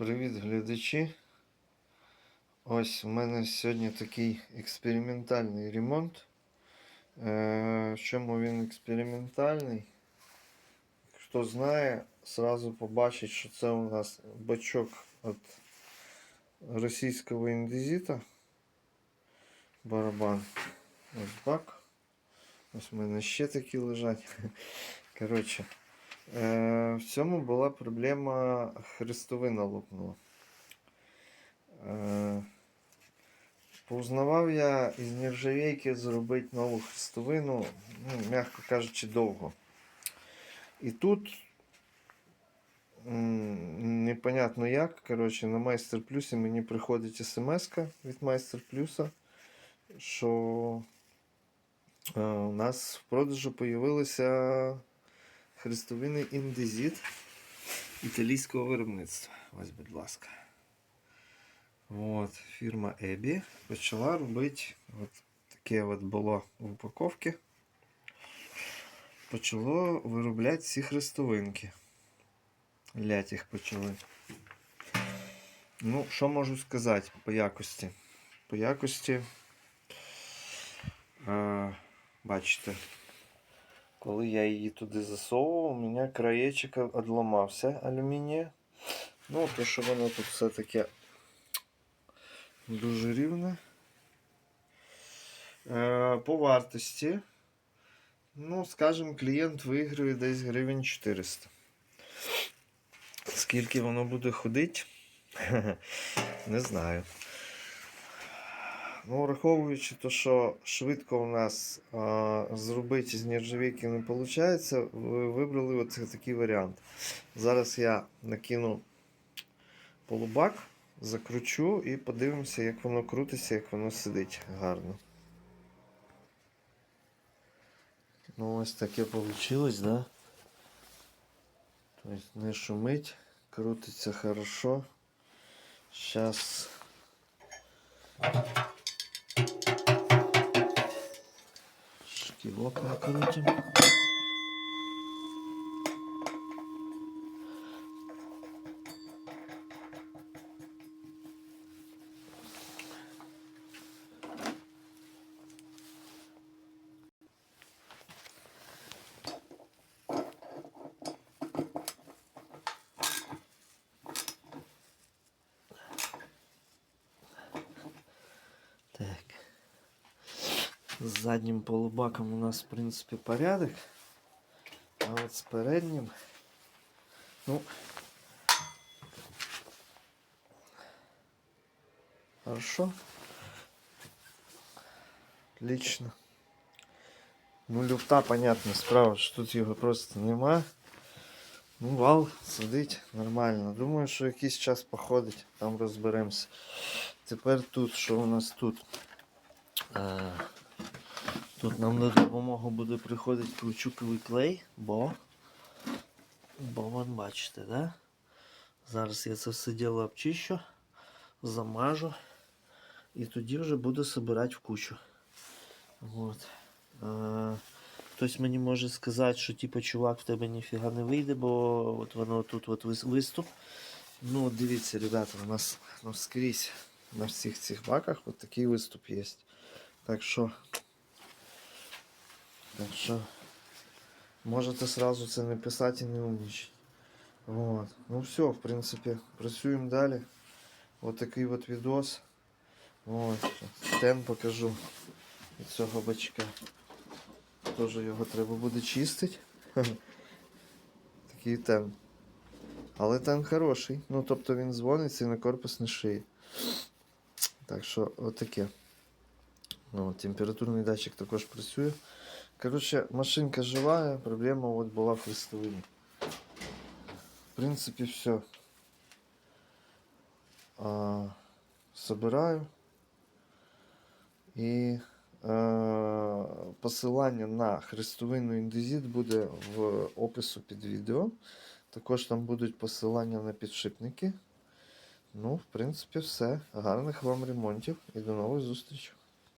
Привіт, глядачі. Ось у мене сьогодні такий експериментальний ремонт. Е, В чому він експериментальний? Хто знає, сразу побачить, що це у нас бачок від російського індезіта. Барабан. Ось бак. Ось у мене ще такі лежать. Коротше. Е, В цьому була проблема хрестовина лопнула. Е, Поузнавав я із нержавейки зробити нову хрестовину, ну, м'яко кажучи, довго. І тут непонятно як. Коротше, на майстер плюсі мені приходить смс від майстер плюса, що е, у нас в продажу появилися хрестовини індезіт італійського виробництва. Ось, будь ласка. От, фірма Ебі почала робити от таке от було в упаковці. Почало виробляти ці хрестовинки. Лять їх почали. Ну, що можу сказати по якості? По якості, е, бачите, коли я її туди засовував, у мене краєчок відламався алюмінія. Ну, то що воно тут все таке дуже рівне. Е, по вартості, ну, скажімо, клієнт виграє десь гривень 400. Скільки воно буде ходити, не знаю. Ну, враховуючи те, що швидко у нас а, зробити з нержавійки не виходить, ви вибрали оце такий варіант. Зараз я накину полубак, закручу і подивимося, як воно крутиться, як воно сидить гарно. Ну, ось таке вийшло, да? Тобто не шумить, крутиться хорошо. Сейчас Ki bok bakalım. З заднім полубаком у нас, в принципі, порядок. А от з переднім. Ну. Хорошо. Отлично. Ну, люфта, понятно, справа, що тут його просто нема. Ну, вал сидить нормально. Думаю, що якийсь час походить, там розберемося. Тепер тут, що у нас тут? Е, Тут нам на допомогу буде приходити каучуковий клей, бо, бо вон бачите, да? Зараз я це все діло обчищу, замажу і тоді вже буду збирати в кучу. От. Е, Хтось мені може сказати, що типу, чувак, в тебе ніфіга не вийде, бо от воно тут от виступ. Ну, дивіться, ребята, у нас скрізь на всіх цих баках от такий виступ є. Так що, так що, можете сразу це не писати і не умнічати. Вот. Ну все, в принципі, працюємо далі. От такий от відос. Ось, стен покажу від цього бачка. Теж його треба буде чистити. Такий тен. Але тен хороший. Ну, тобто він дзвониться і на корпус не шиє. Так що, отаке. Ну, температурний датчик також працює. Коротше, машинка жива, проблема от була в хрестовині. В принципі, все. А, собираю. І е, посилання на хрестовину індезіт буде в опису під відео. Також там будуть посилання на підшипники. Ну, в принципі, все. Гарних вам ремонтів і до нових зустрічей.